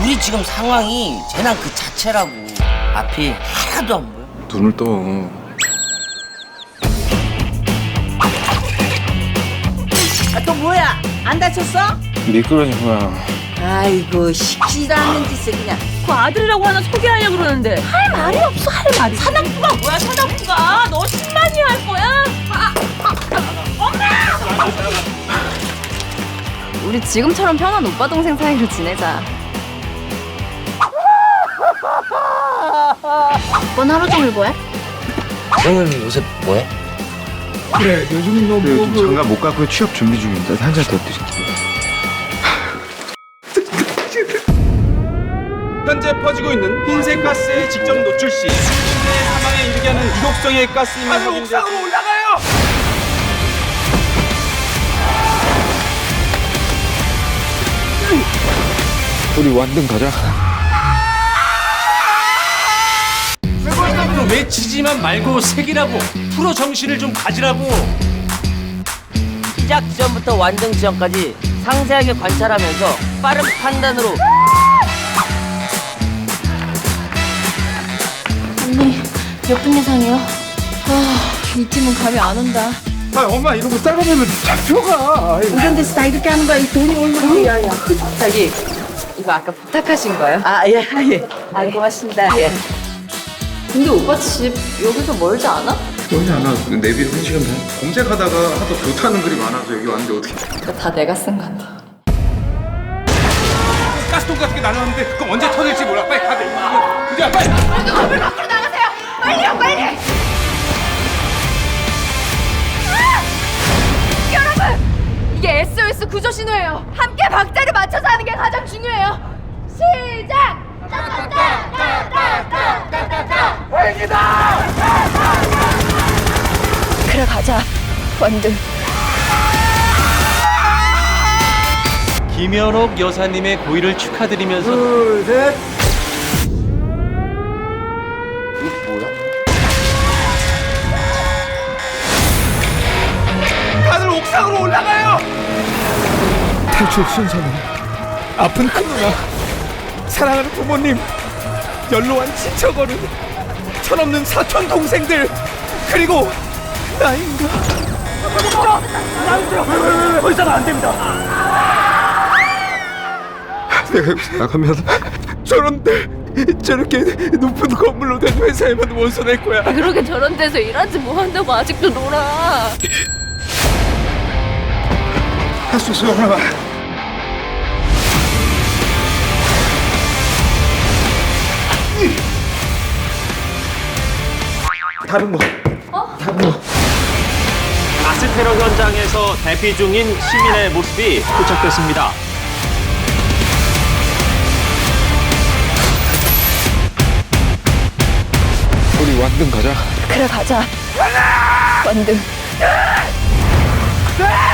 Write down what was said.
우리 지금 상황이 재난 그 자체라고. 앞이 하나도 안 보여. 눈을 떠. 아, 또 뭐야? 안 다쳤어? 미끄러진 거야. 아이고 시키지도 않는 짓을 그냥 그 아들이라고 하나 소개하려고 그러는데 할 말이 없어 할 말이 사납부가 뭐야 사납부가 너 10만이 할 거야? 우리 지금처럼 편한 오빠 동생 사이로 지내자. 넌 하루 종일 뭐해? 형은 요새 뭐해? 그래, 요즘 너 뭐. 장가 못 가고 취업 준비 중인데 한잔 더 드릴게. 현재 퍼지고 있는 흰색 가스의 직접 노출 시 시민의 사망에 이르게 하는 유독성의 가스 이미 확인돼 옥상으로 올라가요! 우리 완등 가자. 외치지만 말고 색이라고 프로 정신을 좀 가지라고 시작 지점부터 완등 지점까지 상세하게 관찰하면서 빠른 판단으로 언니 몇분 이상이요? 아, 이 팀은 감이 안 온다. 아, 엄마 이런 거 따라가면 잡혀가. 이런 데서 다 이렇게 하는 거야 이 돈이 얼마나 야야 저기 이거 아까 부탁하신 거예요? 아 예 예. 아 고맙습니다. 예. 근데 오빠 집 여기서 멀지 않아? 너희 하나 내비로 한 시간 반. 검색하다가 하도 좋다는 글이 많아서 여기 왔는데 어떻게? 이거 다 내가 쓴 건데. 가스통 같은 게 나눴는데 그거 언제 터질지 몰라 빨리 가자 그냥 빨리 이게 SOS 구조 신호예요. 함께 박자를 맞춰서 하는 게 가장 중요해요. 시작. 그래 가자. 완등. 김연옥 여사님의 고의를 축하드리면서 이게 뭐야? 다들 옥상으로 올라가요! 탈출 순서는 아픈 큰 누나, 사랑하는 부모님, 연로한 친척어른, 철없는 사촌 동생들, 그리고 나입니다. 내가 여기서 나가면 저런데 저렇게 높은 건물로 된 회사에만 낼 거야. 그러게 저런 데서 일하지 뭐 한다고 아직도 놀아. 할 수 있어, 엄마. 다른 거. 어? 나스 테러 현장에서 대피 중인 시민의 모습이 포착됐습니다. 우리 완등 가자. 그래 가자. 완등. 아!